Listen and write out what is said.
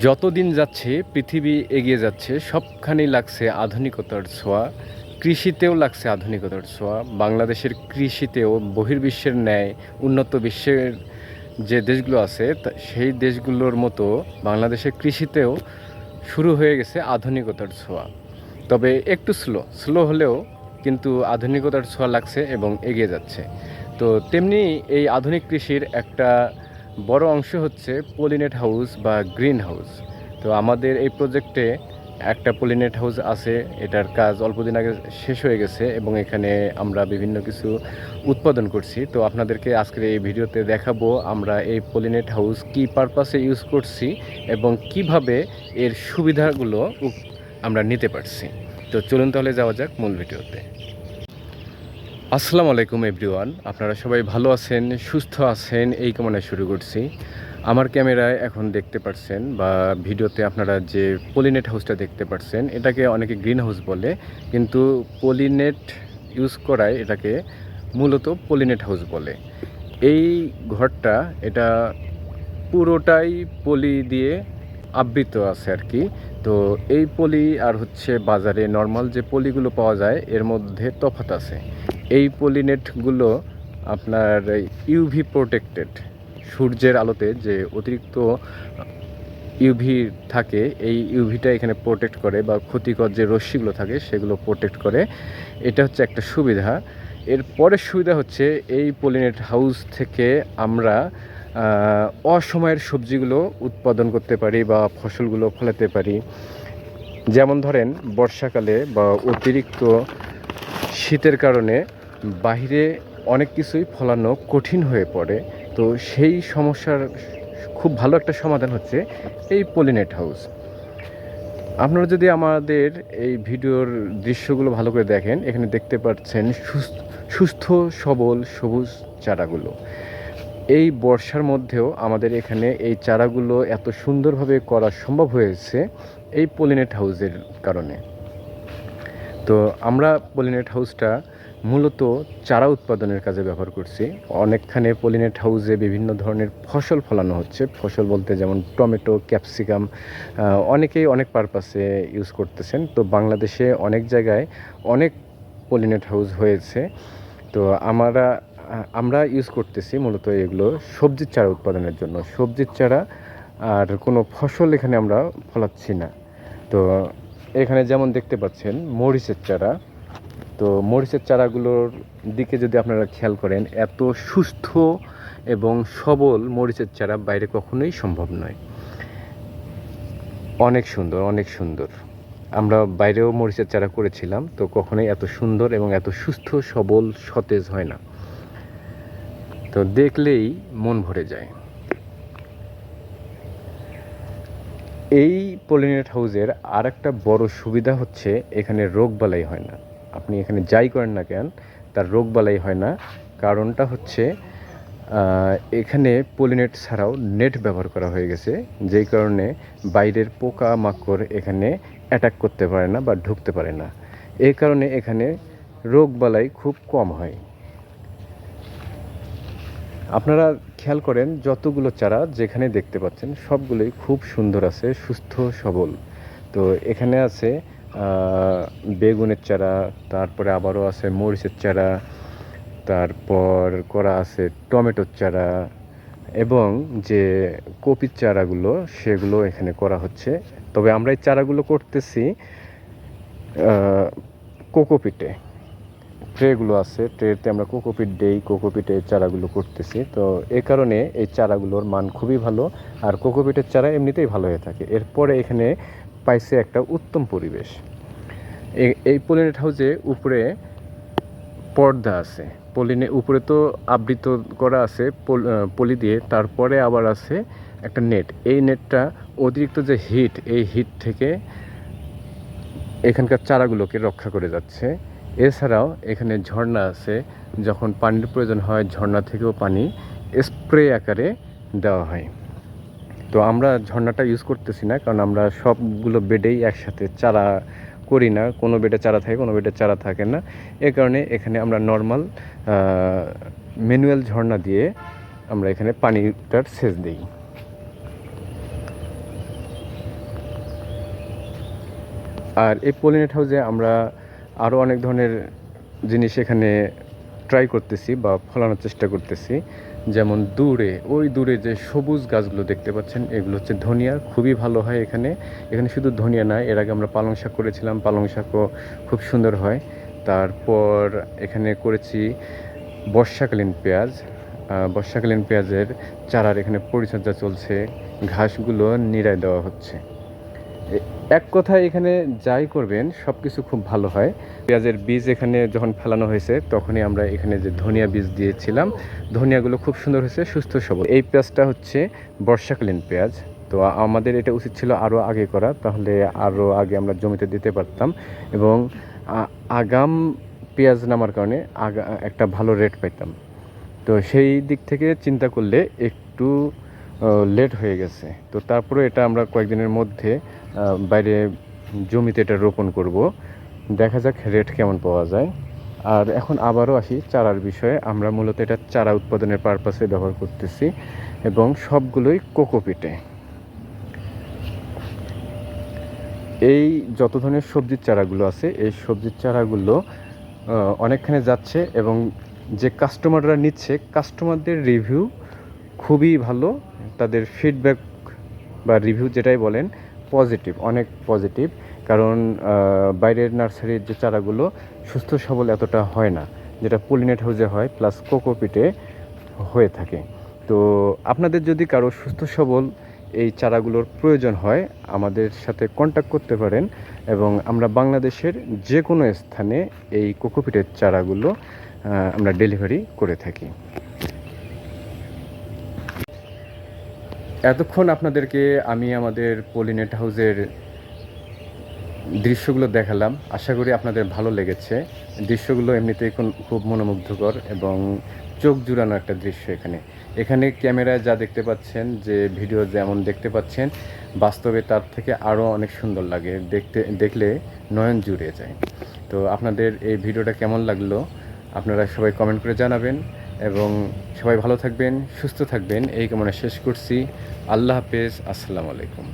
যত দিন যাচ্ছে, পৃথিবী এগিয়ে যাচ্ছে, সবখানেই লাগছে আধুনিকতার ছোঁয়া। কৃষিতেও লাগছে আধুনিকতার ছোঁয়া। বাংলাদেশের কৃষিতেও বহির্বিশ্বের ন্যায়, উন্নত বিশ্বের যে দেশগুলো আছে সেই দেশগুলোর মতো বাংলাদেশের কৃষিতেও শুরু হয়ে গেছে আধুনিকতার ছোঁয়া। তবে একটু স্লো স্লো হলেও কিন্তু আধুনিকতার ছোঁয়া লাগছে এবং এগিয়ে যাচ্ছে। তো তেমনি এই আধুনিক কৃষির একটা বড় অংশ হচ্ছে পলিনেট হাউস বা গ্রিন হাউস। তো আমাদের এই প্রজেক্টে একটা পলিনেট হাউস আছে, এটার কাজ অল্পদিন আগে শেষ হয়ে গেছে এবং এখানে আমরা বিভিন্ন কিছু উৎপাদন করছি। তো আপনাদেরকে আজকের এই ভিডিওতে দেখাবো আমরা এই পলিনেট হাউস কি পারপাসে ইউজ করছি এবং কীভাবে এর সুবিধাগুলো আমরা নিতে পারছি। তো চলুন তাহলে যাওয়া যাক মূল ভিডিওতে। আসসালামু আলাইকুম এভরিওয়ান। আপনারা সবাই ভালো আছেন, সুস্থ আছেন, এই কামনায় শুরু করছি। আমার ক্যামেরায় এখন দেখতে পাচ্ছেন বা ভিডিওতে আপনারা যে পলিনেট হাউসটা দেখতে পাচ্ছেন এটাকে অনেকে গ্রিন হাউস বলে, কিন্তু পলিনেট ইউজ করায় এটাকে মূলত পলিনেট হাউস বলে। এই ঘরটা এটা পুরোটাই পলি দিয়ে আবৃত আছে আর কি। তো এই পলি আর হচ্ছে বাজারে নর্মাল যে পলিগুলো পাওয়া যায়, এর মধ্যে তফাৎ আছে। এই পলিনেটগুলো আপনার ইউভি প্রোটেক্টেড সূর্যের আলোতে যে অতিরিক্ত ইউভি থাকে, এই ইউভিটা এখানে প্রোটেক্ট করে বা ক্ষতিকর যে রশ্মিগুলো থাকে সেগুলো প্রোটেক্ট করে। এটা হচ্ছে একটা সুবিধা। এর পরের সুবিধা হচ্ছে এই পলিনেট হাউস থেকে আমরা অসময়ের সবজিগুলো উৎপাদন করতে পারি বা ফসলগুলো ফলাতে পারি। যেমন ধরেন, বর্ষাকালে বা অতিরিক্ত শীতের কারণে বাইরে অনেক কিছুই ফলানো কঠিন হয়ে পড়ে। তো সেই সমস্যার খুব ভালো একটা সমাধান হচ্ছে এই পলিনেট হাউস। আপনারা যদি আমাদের এই ভিডিওর দৃশ্যগুলো ভালো করে দেখেন, এখানে দেখতে পাচ্ছেন সুস্থ সুস্থ, সবল, সবুজ চারাগুলো। এই বর্ষার মধ্যেও আমাদের এখানে এই চারাগুলো এত সুন্দরভাবে করা সম্ভব হয়েছে এই পলিনেট হাউসের কারণে। তো আমরা পলিনেট হাউসটা মূলত চারা উৎপাদনের কাজে ব্যবহার করছি। অনেকখানে পলিনেট হাউসে বিভিন্ন ধরনের ফসল ফলানো হচ্ছে। ফসল বলতে যেমন টমেটো, ক্যাপসিকাম অনেকেই অনেক পারপাসে ইউজ করতেছেন। তো বাংলাদেশে অনেক জায়গায় অনেক পলিনেট হাউস হয়েছে। তো আমরা আমরা ইউজ করতেছি মূলত এগুলো সবজির চারা উৎপাদনের জন্য। সবজির চারা আর কোনো ফসল এখানে আমরা ফলাচ্ছি না। তো এখানে যেমন দেখতে পাচ্ছেন, মরিচের চারা। তো মরিচের চারাগুলোর দিকে যদি আপনারা খেয়াল করেন, এত সুস্থ এবং সবল মরিচের চারা বাইরে কখনোই সম্ভব নয়। অনেক সুন্দর অনেক সুন্দর। আমরা বাইরেও মরিচের চারা করেছিলাম, তো কখনোই এত সুন্দর এবং এত সুস্থ, সবল, সতেজ হয় না। তো দেখলেই মন ভরে যায়। এই পলিনেট হাউসের আর একটা বড় সুবিধা হচ্ছে এখানে রোগ বালাই হয় না। আপনি এখানে যাই করেন না কেন, তার রোগ বালাই হয় না। কারণটা হচ্ছে এখানে পলিনেট ছাড়াও নেট ব্যবহার করা হয়ে গেছে, যেই কারণে বাইরের পোকা মাকড় এখানে অ্যাটাক করতে পারে না বা ঢুকতে পারে না। এই কারণে এখানে রোগ বালাই খুব কম হয়। আপনারা খেয়াল করেন, যতগুলো চারা যেখানে দেখতে পাচ্ছেন, সবগুলোই খুব সুন্দর আছে, সুস্থ, সবল। তো এখানে আছে বেগুনের চারা, তারপরে আবারও আছে মরিচের চারা, তারপর করা আছে টমেটোর চারা, এবং যে কপির চারাগুলো, সেগুলো এখানে করা হচ্ছে। তবে আমরা এই চারাগুলো করতেছি কোকোপিটে। ট্রেগুলো আছে, ট্রেতে আমরা কোকোপিট দেই কোকোপিটে চারাগুলো করতেছি। তো এই কারণে এই চারাগুলোর মান খুবই ভালো, আর কোকোপিটের চারা এমনিতেই ভালো হয়ে থাকে। এরপরে এখানে পাইছে একটা উত্তম পরিবেশ। এ- এই পলিনেট হাউসে উপরে পর্দা আছে। পলিনে, উপরে তো আবৃত করা আছে পলি দিয়ে, তারপরে আবার আছে একটা নেট। এই নেটটা অতিরিক্ত যে হিট, এই হিট থেকে এখানকার চারাগুলোকে রক্ষা করে যাচ্ছে। এছাড়াও এখানে ঝর্ণা আছে, যখন পানির প্রয়োজন হয় ঝর্ণা থেকেও পানি স্প্রে আকারে দেওয়া হয়। তো আমরা ঝর্ণাটা ইউজ করতেছি না, কারণ আমরা সবগুলো বেডেই একসাথে চারা করি না। কোনো বেডে চারা থাকে, কোনো বেডে চারা থাকে না। এ কারণে এখানে আমরা নর্মাল ম্যানুয়াল ঝর্ণা দিয়ে আমরা এখানে পানিটার সেচ দিই। আর এই পলিনেট হাউসে আমরা আরও অনেক ধরনের জিনিস এখানে ট্রাই করতেছি বা ফলানোর চেষ্টা করতেছি। যেমন দূরে, ওই দূরে যে সবুজ গাছগুলো দেখতে পাচ্ছেন, এগুলো হচ্ছে ধনিয়া, খুবই ভালো হয় এখানে। এখানে শুধু ধনিয়া নয় এর আগে আমরা পালং শাক করেছিলাম, পালং শাকও খুব সুন্দর হয়। তারপর এখানে করেছি বর্ষাকালীন পেঁয়াজ। বর্ষাকালীন পেঁয়াজের চারার এখানে পরিচর্যা চলছে, ঘাসগুলো নিড়ায় দেওয়া হচ্ছে। এক কথায় এখানে যাই করবেন সব কিছু খুব ভালো হয়। পেঁয়াজের বীজ এখানে যখন ফেলানো হয়েছে, তখনই আমরা এখানে যে ধনিয়া বীজ দিয়েছিলাম, ধনিয়াগুলো খুব সুন্দর হয়েছে, সুস্থ সবল। এই পেঁয়াজটা হচ্ছে বর্ষাকালীন পেঁয়াজ। তো আমাদের এটা উচিত ছিল আরও আগে করা, তাহলে আরও আগে আমরা জমিতে দিতে পারতাম। এবং আগাম পেঁয়াজ নামার কারণে আগা, একটা ভালো রেট পাইতাম। তো সেই দিক থেকে চিন্তা করলে একটু লেট হয়ে গেছে। তো তারপরে এটা আমরা কয়েকদিনের মধ্যে বাইরে জমিতে এটা রোপণ করব। দেখা যাক রেট কেমন পাওয়া যায়। আর এখন আবারও আসি চারার বিষয়ে। আমরা মূলত এটা চারা উৎপাদনের পারপাসে ব্যবহার করতেছি এবং সবগুলোই কোকোপিটে। এই যত ধরনের সবজির চারাগুলো আছে, এই সবজির চারাগুলো অনেকখানে যাচ্ছে এবং যে কাস্টমাররা নিচ্ছে কাস্টমারদের রিভিউ খুবই ভালো। তাদের ফিডব্যাক বা রিভিউ যেটাই বলেন পজিটিভ অনেক পজিটিভ কারণ বাইরের নার্সারির যে চারাগুলো সুস্থ সবল এতটা হয় না, যেটা পলিনেট হাউসে হয় প্লাস কোকোপিটে হয়ে থাকে। তো আপনাদের যদি কারও সুস্থ সবল এই চারাগুলোর প্রয়োজন হয়, আমাদের সাথে কন্ট্যাক্ট করতে পারেন এবং আমরা বাংলাদেশের যে কোনো স্থানে এই কোকোপিটের চারাগুলো আমরা ডেলিভারি করে থাকি। এতক্ষণ আপনাদেরকে আমি আমাদের পলিনেট হাউসের দৃশ্যগুলো দেখালাম। আশা করি আপনাদের ভালো লেগেছে। দৃশ্যগুলো এমনিতেই খুব মনোমুগ্ধকর এবং চোখ জুড়ানো একটা দৃশ্য এখানে। এখানে ক্যামেরায় যা দেখতে পাচ্ছেন, যে ভিডিও যেমন দেখতে পাচ্ছেন, বাস্তবে তার থেকে আরও অনেক সুন্দর লাগে। দেখতে, দেখলে নয়ন জুড়ে যায়। তো আপনাদের এই ভিডিওটা কেমন লাগল, আপনারা সবাই কমেন্ট করে জানাবেন। এবং সবাই ভালো থাকবেন সুস্থ থাকবেন। এই কামনা শেষ করছি। আল্লাহ হাফেজ। আসসালামু আলাইকুম।